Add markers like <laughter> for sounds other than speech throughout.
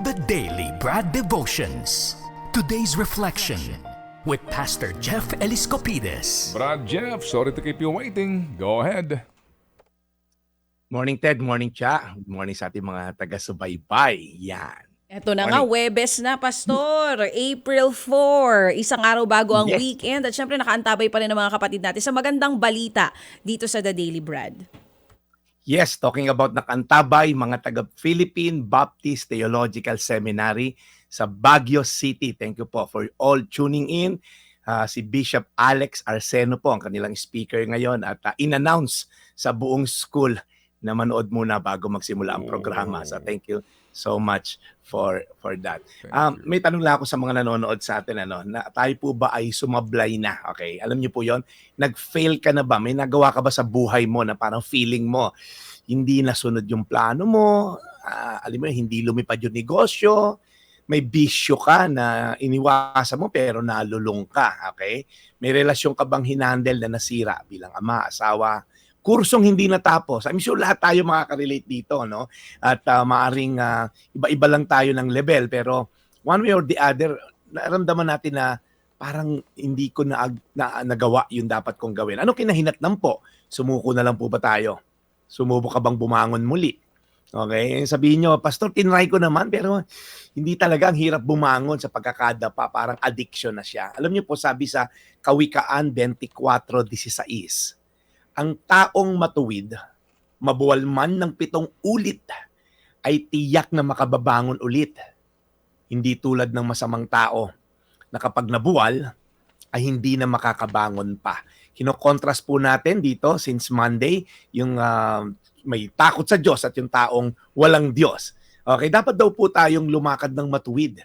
The Daily Brad Devotions. Today's reflection with Pastor Jeff Eliscopides. Brad Jeff, sorry to keep you waiting. Go ahead. Morning Ted, morning Cha. Good morning sa ating mga taga-subaybay. Yan. Eto na nga, Webes na, Pastor. <laughs> April 4. Isang araw bago ang Yes. weekend. At syempre, nakaantabay pa rin ng mga kapatid natin sa magandang balita dito sa The Daily Brad. Yes, talking about nakantabay, mga taga-Philippine Baptist Theological Seminary sa Baguio City. Thank you po for all tuning in. Ah, si Bishop Alex Arseno po ang kanilang speaker ngayon at ah, in-announce sa buong school na manood muna bago magsimula ang programa. So thank you so much for for that. Um, may tanong lang ako sa mga nanonood sa atin ano, na tayo po ba ay sumablay na? Okay, alam niyo po 'yon. Nag-fail ka na ba? May nagawa ka ba sa buhay mo na parang feeling mo hindi nasunod yung plano mo? Ah, alam mo, hindi lumipad yung negosyo. May bisyo ka na iniwasan mo pero nalulung ka, okay? May relasyon ka bang hinandle na nasira bilang ama, asawa, kursong hindi natapos. I'm sure lahat tayo makaka-relate dito, no? At ah, maaring ah, iba-iba lang tayo ng level pero one way or the other, naramdaman natin na parang hindi ko na, na nagawa yung dapat kong gawin. Ano kinahinatnan po? Sumuko na lang po ba tayo? Sumubo ka bang bumangon muli? Okay? Sabihin nyo, Pastor, tinry ko naman pero hindi talaga ang hirap bumangon sa pagkakadapa. Parang addiction na siya. Alam niyo po, sabi sa Kawikaan 24.16, ang taong matuwid, mabuwal man ng pitong ulit, ay tiyak na makababangon ulit. Hindi tulad ng masamang tao na kapag nabuwal, ay hindi na makakabangon pa. Kinokontrast po natin dito since Monday, yung ah, may takot sa Diyos at yung taong walang Diyos. Okay, dapat daw po tayong lumakad ng matuwid.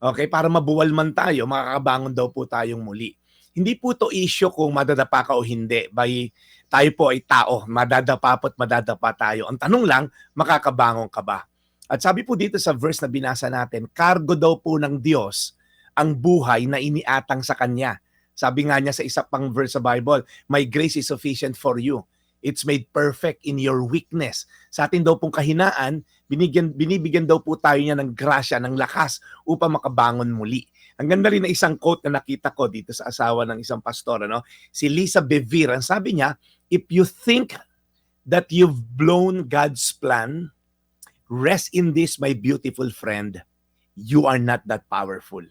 Okay, para mabuwal man tayo, makakabangon daw po tayong muli. Hindi po to issue kung madadapa ka o hindi. By tayo po ay tao, madadapa po at madadapa tayo. Ang tanong lang, makakabangon ka ba? At sabi po dito sa verse na binasa natin, kargo daw po ng Diyos ang buhay na iniatang sa Kanya. Sabi nga niya sa isa pang verse sa Bible, My grace is sufficient for you. It's made perfect in your weakness. Sa atin daw pong kahinaan, binigyan, binibigyan daw po tayo niya ng grasya, ng lakas upang makabangon muli. Ang ganda rin na isang quote na nakita ko dito sa asawa ng isang pastor, ano? si Lisa Bevere. Ang sabi niya, if you think that you've blown God's plan, rest in this, my beautiful friend. You are not that powerful.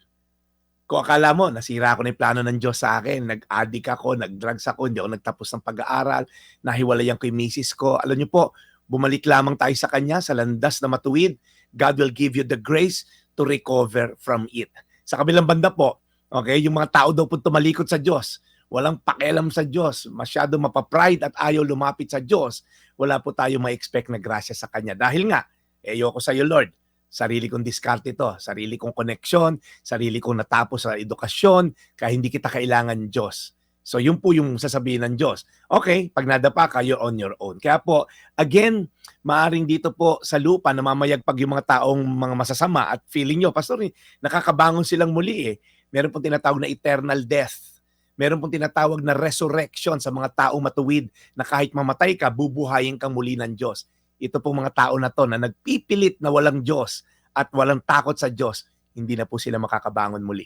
Kung akala mo, nasira ako yung plano ng Diyos sa akin, nag-addict ako, nag-drugs ako, hindi ako nagtapos ng pag-aaral, nahiwalayan ko yung misis ko. Alam niyo po, bumalik lamang tayo sa Kanya, sa landas na matuwid. God will give you the grace to recover from it. Sa kabilang banda po, okay, yung mga tao daw po tumalikod sa Diyos, walang pakialam sa Diyos, masyado mapapride at ayaw lumapit sa Diyos, wala po tayo ma-expect na grasya sa Kanya. Dahil nga, ayoko sa iyo, Lord. Sarili kong diskarte to, sarili kong koneksyon, sarili kong natapos sa edukasyon, kaya hindi kita kailangan Diyos. So yun po yung sasabihin ng Diyos. Okay, pag nadapa ka, you're on your own. Kaya po, again, maaring dito po sa lupa namamayagpag yung mga taong mga masasama at feeling nyo, Pastor, nakakabangon silang muli eh. Meron pong tinatawag na eternal death. Meron pong tinatawag na resurrection sa mga taong matuwid na kahit mamatay ka, bubuhayin kang muli ng Diyos. Ito pong mga tao na to na nagpipilit na walang Diyos at walang takot sa Diyos, hindi na po sila makakabangon muli.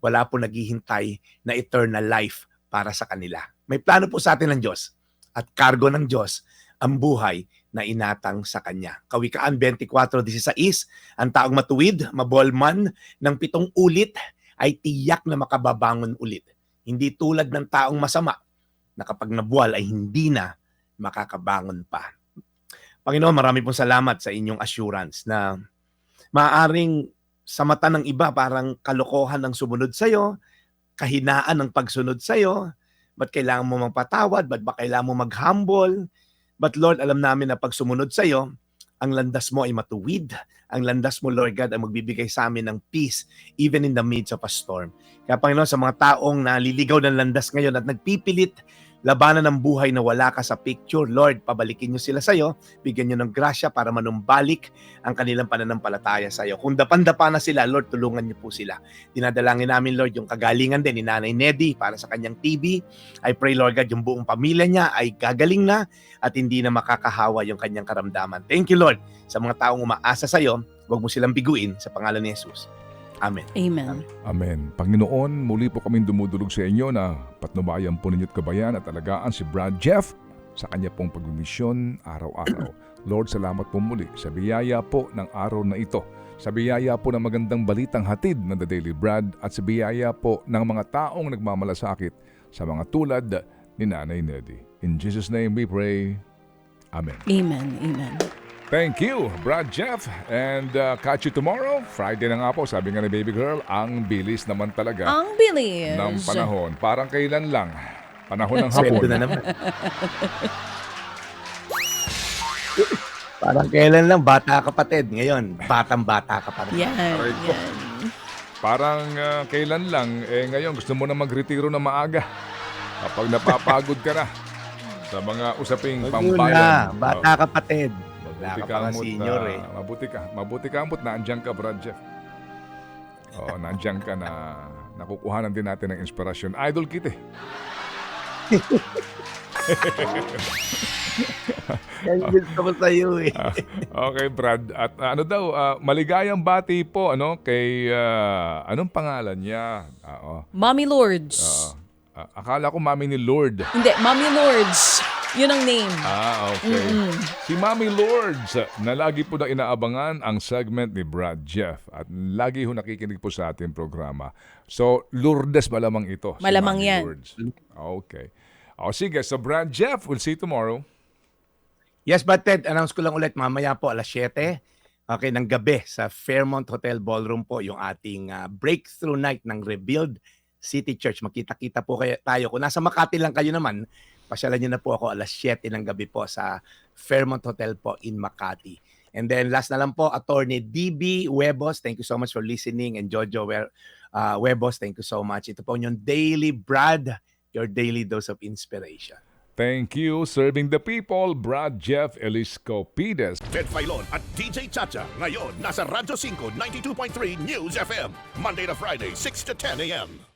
Wala po naghihintay na eternal life para sa kanila. May plano po sa atin ng Diyos at kargo ng Diyos ang buhay na inatang sa Kanya. Kawikaan 24.16, ang taong matuwid, mabuwal man ng pitong ulit, ay tiyak na makababangon ulit. Hindi tulad ng taong masama na kapag nabuwal ay hindi na makakabangon pa. Panginoon, marami pong salamat sa inyong assurance na maaring sa mata ng iba parang kalokohan ng sumunod sa'yo, kahinaan ng pagsunod sa'yo, ba't kailangan mo magpatawad, ba't ba kailangan mo mag-humble, but Lord, alam namin na pag sumunod sa'yo, ang landas mo ay matuwid. Ang landas mo, Lord God, ay magbibigay sa amin ng peace even in the midst of a storm. Kaya Panginoon, sa mga taong naliligaw ng landas ngayon at nagpipilit labanan ng buhay na wala ka sa picture. Lord, pabalikin nyo sila sa'yo, bigyan nyo ng grasya para manumbalik ang kanilang pananampalataya sa'yo. Kung dapan-dapa na sila, Lord, tulungan nyo po sila. Dinadalangin namin, Lord, yung kagalingan din ni Nanay Neddy para sa kanyang TB. I pray, Lord God, yung buong pamilya niya ay gagaling na at hindi na makakahawa yung kanyang karamdaman. Thank you, Lord, sa mga taong umaasa sa'yo Huwag mo silang biguin sa pangalan ni Jesus. Amen. Amen. Amen. Panginoon, muli po kaming dumudulog sa inyo na patnubayan po ninyo't kabayan at alagaan si Brad Jeff sa kanya pong pagmimisyon araw-araw. <clears throat> Lord, salamat po muli sa biyaya po ng araw na ito. Sa biyaya po ng magandang balitang hatid ng The Daily Brad at sa biyaya po ng mga taong nagmamalasakit sa mga tulad ni Nanay Neddy. In Jesus' name we pray. Amen. Amen. Amen. Thank you, Brad Jeff. And uh, catch you tomorrow. Friday na nga po, sabi nga ni Baby Girl, ang bilis naman talaga Ang bilis. ng panahon. Parang kailan lang. Panahon ng <laughs> Sweldo hapon. na naman. Parang kailan lang, bata kapatid. Ngayon, batang-bata ka pa rin. Yan. Yan. Parang uh, kailan lang. Eh ngayon, gusto mo na magretiro na maaga. Kapag napapagod ka na sa mga usaping pambayan. na, bata kapatid. Oh, Wala mabuti ka pa senior na- eh. Mabuti ka. Mabuti ka amot na andyan ka, Brad Jeff. Oo, nandyan ka na nakukuhanan din natin ng inspirasyon. Idol kit eh. <laughs> Yan gusto ko sa'yo eh. Ah, okay, Brad. At ah, ano daw, ah, maligayang bati po ano kay ah, anong pangalan niya? Ah, oh, Mommy Lords. ah, ah, akala ko mami ni Lord. Hindi, Mommy Lords. Yun ang name. Ah, okay. Si Mami Lords na lagi po na inaabangan ang segment ni Brad Jeff at lagi ho nakikinig po sa ating programa. So, Lourdes malamang ito. si Malamang Mami yan. Lourdes. Okay. O sige, so Brad Jeff, we'll see you tomorrow. Yes, but Ted, announce ko lang ulit mamaya po alas 7 okay, ng gabi sa Fairmont Hotel Ballroom po yung ating ah, breakthrough night ng Rebuild City Church. Makita-kita po kayo, tayo. Kung nasa Makati lang kayo naman, pasyalan nyo na po ako alas 7 ng gabi po sa Fairmont Hotel po in Makati. And then last na lang po, Attorney DB Webos, thank you so much for listening. And Jojo We- uh, Webos, thank you so much. Ito po yung Daily Brad, your daily dose of inspiration. Thank you, serving the people, Brad Jeff Eliscopides. Ted Filon at DJ Chacha. Ngayon, nasa Radyo 5, 92.3 News FM. Monday to Friday, 6 to 10 a.m.